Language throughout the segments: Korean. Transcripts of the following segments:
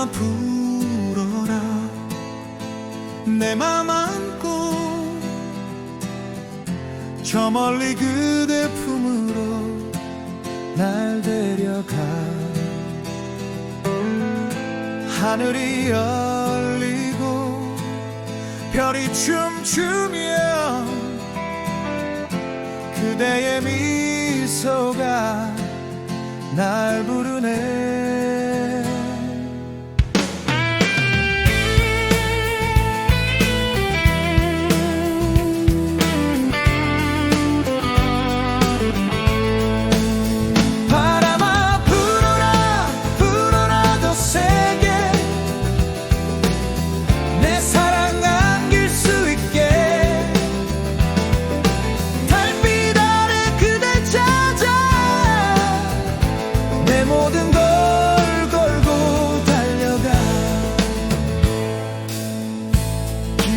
내가 불어라. 내 맘 안고 저 멀리 그대 품으로 날 데려가. 하늘이 열리고 별이 춤추며 그대의 미소가 날 부르네.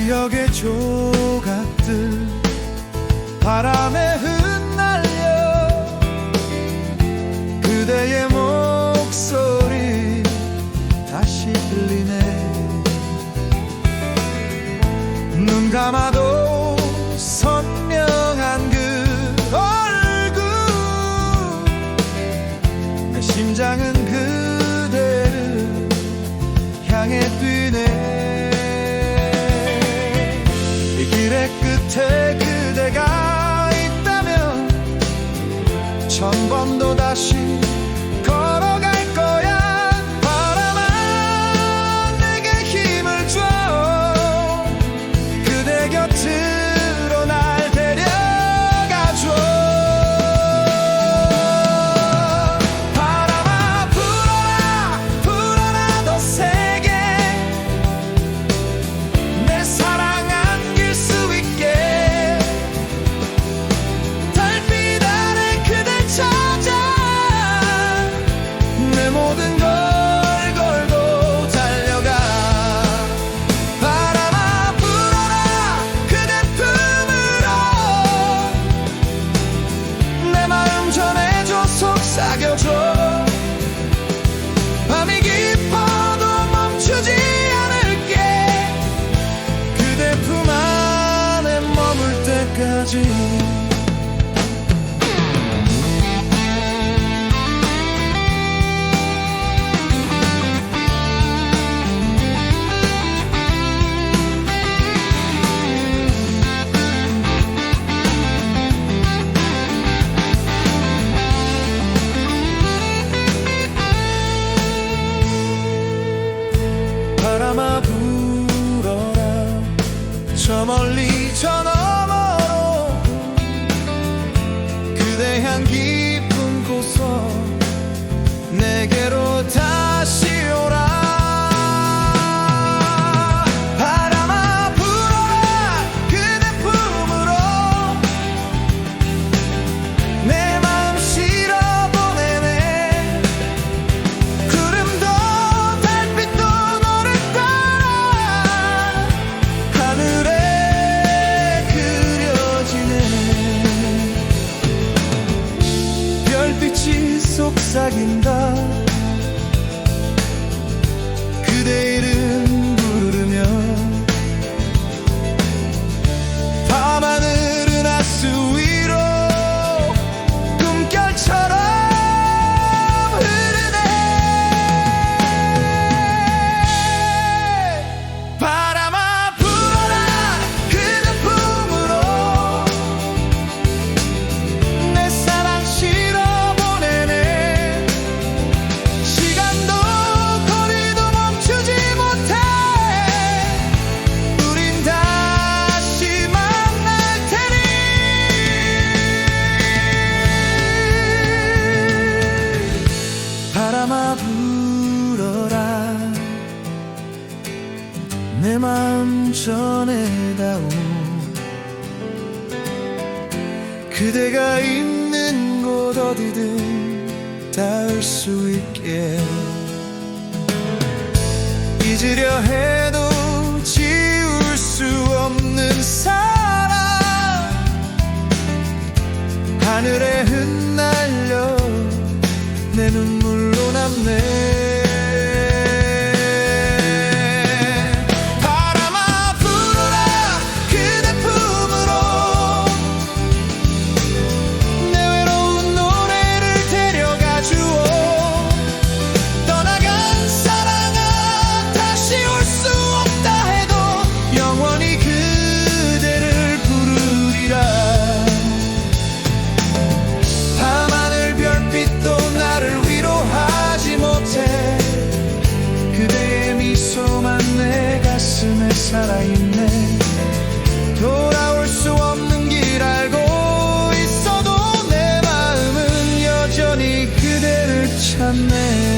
기억의 조각들 바람에 흩날려 그대의 목소리 다시 들리네. 눈 감아도 bum bum 저 너머로 그대 향기 내 마음 전에다오 그대가 있는 곳 어디든 닿을 수 있게. 잊으려 해도 지울 수 없는 사랑. 하늘의 there